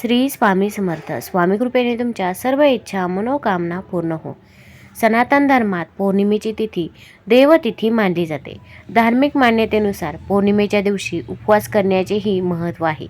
श्री स्वामी समर्थ. स्वामी कृपेने तुमच्या सर्व इच्छा मनोकामना पूर्ण हो. सनातन धर्मात पौर्णिमेची तिथी देवतिथी मानली जाते. धार्मिक मान्यतेनुसार पौर्णिमेच्या दिवशी उपवास करण्याचेही महत्त्व आहे.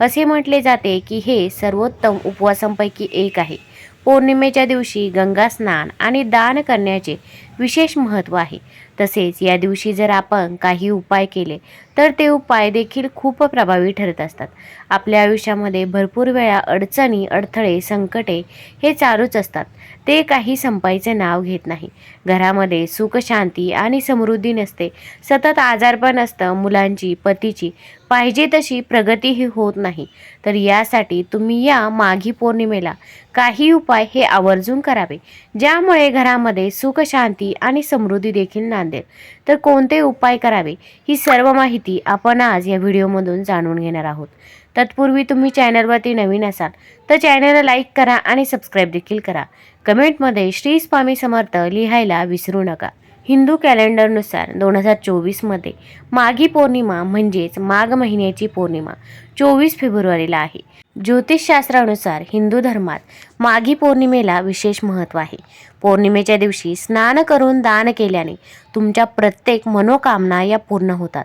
असे म्हटले जाते की हे सर्वोत्तम उपवासांपैकी एक आहे. पौर्णिमेच्या दिवशी गंगा स्नान आणि दान करण्याचे विशेष महत्त्व आहे. तसेच या दिवशी जर आपण काही उपाय केले तर ते उपाय देखील खूप प्रभावी ठरत असतात. आपल्या आयुष्यामध्ये भरपूर वेळा अडचणी अडथळे संकटे हे चालूच असतात. ते काही संपायचे नाव घेत नाही. घरामध्ये सुख शांती आणि समृद्धी नसते. सतत आजारपण असतं मुलांची पतीची. पाहिजे तशी प्रगतीही होत नाही. तर यासाठी तुम्ही या माघी पौर्णिमेला काही उपाय हे आवर्जून करावे. ज्यामुळे घरामध्ये सुख शांती आणि समृद्धी देखील नांदेल तर कोणते उपाय करावे? ही सर्व माहिती आपण आज या व्हिडिओमधून जाणून घेणार आहोत. तत्पूर्वी तुम्ही चॅनलवरती नवीन असाल तर चॅनलला लाईक करा आणि सबस्क्राईब देखील करा. कमेंटमध्ये श्री स्वामी समर्थ लिहायला विसरू नका. हिंदू कॅलेंडरनुसार दोन हजार चोवीसमध्ये माघी पौर्णिमा म्हणजेच माघ महिन्याची पौर्णिमा चोवीस फेब्रुवारीला आहे. ज्योतिषशास्त्रानुसार हिंदू धर्मात माघी पौर्णिमेला विशेष महत्त्व आहे. पौर्णिमेच्या दिवशी स्नान करून दान केल्याने तुमच्या प्रत्येक मनोकामना या पूर्ण होतात.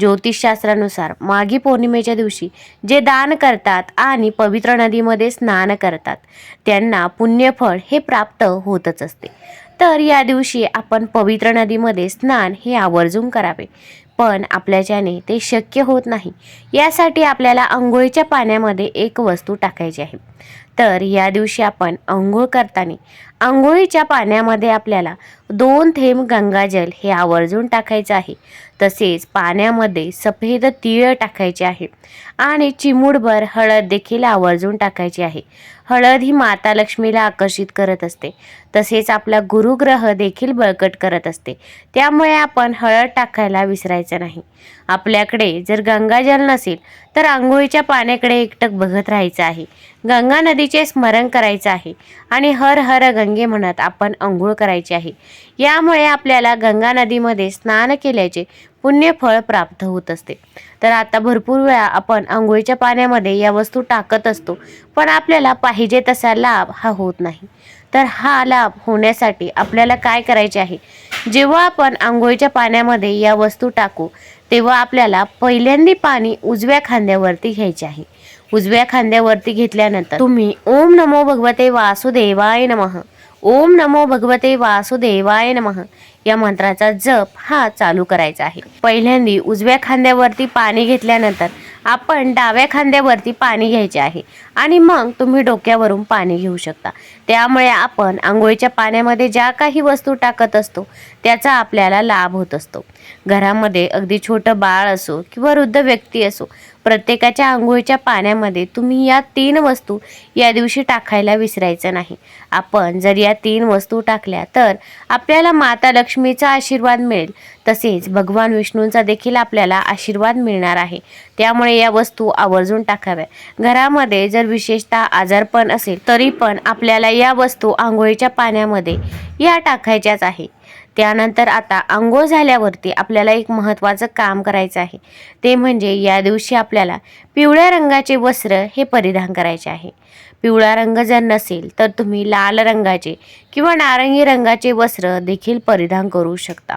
ज्योतिषशास्त्रानुसार माघी पौर्णिमेच्या दिवशी जे दान करतात आणि पवित्र नदीमध्ये स्नान करतात त्यांना पुण्यफळ हे प्राप्त होतच असते. तर या दिवशी आपण पवित्र नदीमध्ये स्नान हे आवर्जून करावे. पण आपल्याच्याने ते शक्य होत नाही. यासाठी आपल्याला आंघोळीच्या पाण्यामध्ये एक वस्तू टाकायची आहे. तर या दिवशी आपण आंघोळ करताना आंघोळीच्या पाण्यामध्ये आपल्याला दोन थेंब गंगाजल हे आवर्जून टाकायचं आहे. तसेच पाण्यामध्ये सफेद तीळ टाकायचे आहे आणि चिमूडभर हळद देखील आवर्जून टाकायची आहे. हळद ही माता लक्ष्मीला आकर्षित करत असते. तसेच आपला गुरुग्रह देखील बळकट करत असते. त्यामुळे आपण हळद टाकायला विसरायचं नाही. आपल्याकडे जर गंगाजल नसेल तर आंघोळीच्या पाण्याकडे एकटक बघत राहायचं आहे. गंगा नदीचे स्मरण करायचं आहे आणि हर हर गंगे म्हणत आपण आंघोळ करायची आहे. यामुळे आपल्याला गंगा नदीमध्ये स्नान केल्याचे पुण्यफळ प्राप्त होत असते. तर आता भरपूर वेळा आपण आंघोळीच्या पाण्यामध्ये या वस्तू टाकत असतो पण आपल्याला पाहिजे तसा लाभ हा होत नाही. तर हा लाभ होण्यासाठी आपल्याला काय करायचे आहे? जेव्हा आपण आंघोळीच्या पाण्यामध्ये या वस्तू टाकू तेव्हा आपल्याला पहिल्यांदी पाणी उजव्या खांद्यावरती घ्यायचे आहे. उजव्या खांद्यावरती घेतल्यानंतर तुम्ही ओम नमो भगवते वासुदेवाय नमः. ओम नमो भगवते वासुदेवाय नमः. या मंत्राचा जप हा चालू करायचा आहे. पहिल्यांदी उजव्या खांद्यावरती पाणी घेतल्यानंतर आपण डाव्या खांद्यावरती पाणी घ्यायचे आहे आणि मग तुम्ही डोक्यावरून पाणी घेऊ शकता. त्यामुळे आपण आंघोळीच्या पाण्यामध्ये ज्या काही वस्तू टाकत असतो त्याचा आपल्याला लाभ होत असतो. घरामध्ये अगदी छोटं बाळ असो किंवा वृद्ध व्यक्ती असो प्रत्येकाच्या आंघोळीच्या पाण्यामध्ये तुम्ही या तीन वस्तू या दिवशी टाकायला विसरायचं नाही. आपण जर या तीन वस्तू टाकल्या तर आपल्याला माता लक्ष्मीचा आशीर्वाद मिळेल. तसेच भगवान विष्णूंचा देखील आपल्याला आशीर्वाद मिळणार आहे. त्यामुळे या वस्तू आवर्जून टाकाव्या. घरामध्ये जर विशेषतः आजारपण असेल तरी पण आपल्याला या वस्तू आंघोळीच्या पाण्यामध्ये या टाकायच्याच आहे. त्यानंतर आता आंघोळ झाल्यावरती आपल्याला एक महत्त्वाचं काम करायचं आहे. ते म्हणजे या दिवशी आपल्याला पिवळ्या रंगाचे वस्त्र हे परिधान करायचे आहे. पिवळा रंग जर नसेल तर तुम्ही लाल रंगाचे किंवा नारंगी रंगाचे वस्त्र देखील परिधान करू शकता.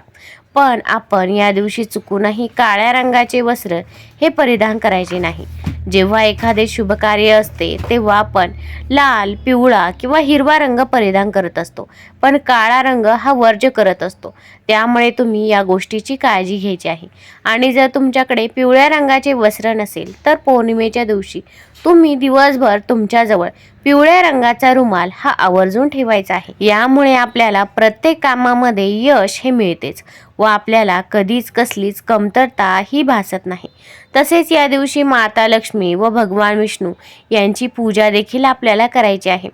पण आपण या दिवशी चुकूनही काळ्या रंगाचे वस्त्र हे परिधान करायचे नाही. जेव्हा एखादे शुभ कार्य असते तेव्हा आपण लाल पिवळा किंवा हिरवा रंग परिधान करत असतो. पण काळा रंग हा वर्ज करत असतो. त्यामुळे तुम्ही या गोष्टीची काळजी घ्यायची आहे. आणि जर तुमच्याकडे पिवळ्या रंगाचे वस्त्र नसेल तर पौर्णिमेच्या दिवशी तुम्ही दिवसभर तुमच्याजवळ पिवळ्या रंगाचा रुमाल हा आवर्जून ठेवायचा आहे. यामुळे आपल्याला प्रत्येक कामामध्ये यश हे मिळतेच व आपल्याला कधीच कसलीच कमतरता ही भासत नाही. तसेच या दिवशी माता लक्ष्मी व भगवान विष्णू यांची पूजा देखील आपल्याला करायची आहे.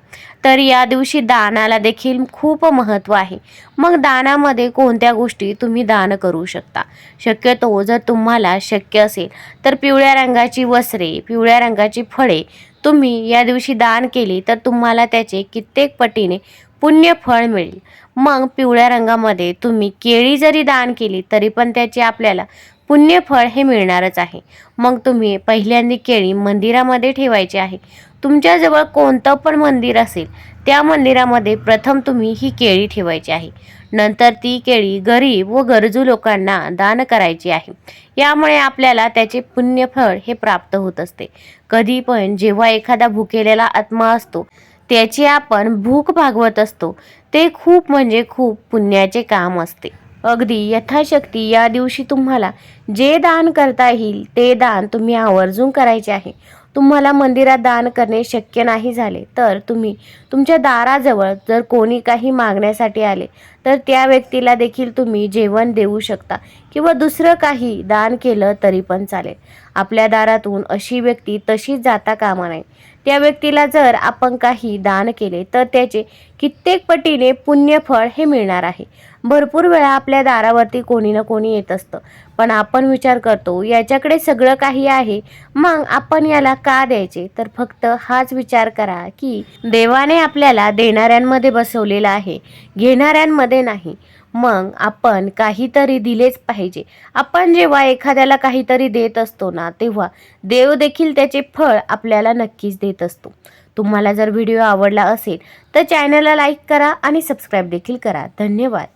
तर या दिवशी दानाला देखील खूप महत्त्व आहे. मग दानामध्ये कोणत्या गोष्टी तुम्ही दान करू शकता? शक्यतो जर तुम्हाला शक्य असेल तर पिवळ्या रंगाची वस्त्रे पिवळ्या रंगाची फळे तुम्ही या दिवशी दान केली तर तुम्हाला त्याचे कित्येक पटीने पुण्य फळ मिळेल. मग पिवळ्या रंगामध्ये तुम्ही केळी जरी दान केली तरी पण त्याचे आपल्याला पुण्यफळ हे मिळणारच आहे. मग तुम्ही पहिल्यांदा केळी मंदिरामध्ये ठेवायची आहे. तुमच्याजवळ कोणतं पण मंदिर असेल त्या मंदिरामध्ये प्रथम तुम्ही ही केळी ठेवायची आहे. नंतर ती केळी गरीब व गरजू लोकांना दान करायची आहे. यामुळे आपल्याला त्याचे पुण्यफळ हे प्राप्त होत असते. कधी पण जेव्हा एखादा भुकेलेला आत्मा असतो त्याची आपण भूक भागवत असतो. ते खूप म्हणजे खूप पुण्याचे काम असते. अगदी यथाशक्ती या दिवशी तुम्हाला जे दान करता येईल ते दान तुम्ही आवर्जून करायचे आहे. तुम्हाला मंदिरात दान करणे शक्य नाही झाले तर तुम्ही तुमच्या दाराजवळ जर कोणी काही मागण्यासाठी आले तर त्या व्यक्तीला देखील तुम्ही जेवण देऊ शकता. किंवा दुसरं काही दान केलं तरी पण चालेल. आपल्या दारातून अशी व्यक्ती तशीच जाता कामा नये. त्या व्यक्तीला जर आपण काही दान केले तर त्याचे कित्येक पटीने पुण्यफळ हे मिळणार आहे. भरपूर वेळा आपल्या दारावरती कोणी ना कोणी येत असतं. पण आपण विचार करतो याच्याकडे सगळं काही आहे मग आपण याला का द्यायचे? तर फक्त हाच विचार करा की देवाने आपल्याला देणाऱ्यांमध्ये बसवलेलं आहे. घेणाऱ्यांमध्ये नाही. मग आपण काहीतरी दिलेच पाहिजे. आपण जेव्हा एखाद्याला काहीतरी देत असतो ना तेव्हा देव देखील त्याचे फळ आपल्याला नक्कीच देत असतो. तुम्हाला जर व्हिडिओ आवडला असेल तर चॅनलला लाईक करा आणि सबस्क्राईब देखील करा. धन्यवाद.